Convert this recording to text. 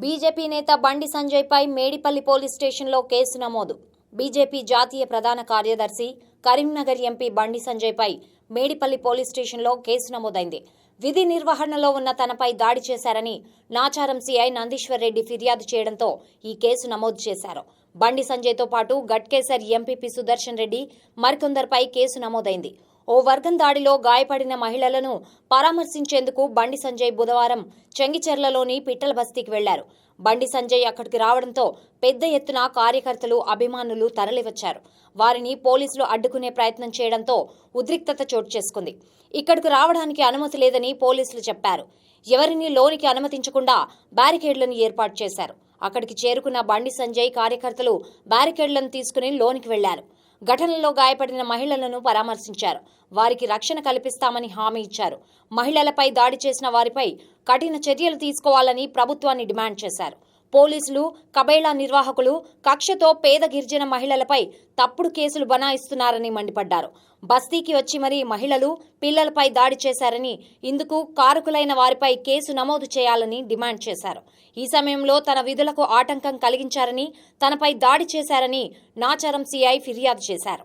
BJP నేత బండి సంజయ్పై మేడిపల్లి పోలీస్ స్టేషన్లో కేసు నమోదు. బీజేపీ జాతీయ ప్రధాన కార్యదర్శి కరీంనగర్ ఎంపీ బండి సంజయ్పై మేడిపల్లి పోలీస్ స్టేషన్లో కేసు నమోదైంది. విధి నిర్వహణలో ఉన్న తనపై దాడి చేశారని నాచారం సీఐ నందీశ్వర్ రెడ్డి ఫిర్యాదు చేయడంతో ఈ కేసు నమోదు చేశారు. బండి సంజయ్తో పాటు గట్కేసర్ ఎంపీపీ సుదర్శన్ రెడ్డి మరికొందరిపై కేసు నమోదైంది. ఓ వర్గం దాడిలో గాయపడిన మహిళలను పరామర్శించేందుకు బండి సంజయ్ బుధవారం చెంగిచెర్లలోని పిట్టల బస్తీకి వెళ్ళారు. బండి సంజయ్ అక్కడికి రావడంతో పెద్ద ఎత్తున కార్యకర్తలు అభిమానులు తరలివచ్చారు. వారిని పోలీసులు అడ్డుకునే ప్రయత్నం చేయడంతో ఉద్రిక్తత చోటు చేసుకుంది. ఇక్కడకు రావడానికి అనుమతి లేదని పోలీసులు చెప్పారు. ఎవరిని లోనికి అనుమతించకుండా బ్యారికేడ్లను ఏర్పాటు చేశారు. అక్కడికి చేరుకున్న బండి సంజయ్ కార్యకర్తలు బ్యారికేడ్లను తీసుకుని లోనికి వెళ్ళారు. ఘటనలో గాయపడిన మహిళలను పరామర్శించారు. వారికి రక్షణ కల్పిస్తామని హామీ ఇచ్చారు. మహిళలపై దాడి చేసిన వారిపై కఠిన చర్యలు తీసుకోవాలని ప్రభుత్వాన్ని డిమాండ్ చేశారు. పోలీసులు కబైళా నిర్వాహకులు కక్షతో పేద గిరిజన మహిళలపై తప్పుడు కేసులు బనాయిస్తున్నారని మండిపడ్డారు. బస్తీకి వచ్చి మరీ మహిళలు పిల్లలపై దాడి చేశారని ఇందుకు కారకులైన వారిపై కేసు నమోదు చేయాలని డిమాండ్ చేశారు. ఈ సమయంలో తన విధులకు ఆటంకం కలిగించారని తనపై దాడి చేశారని నాచారం సిఐ ఫిర్యాదు చేశారు.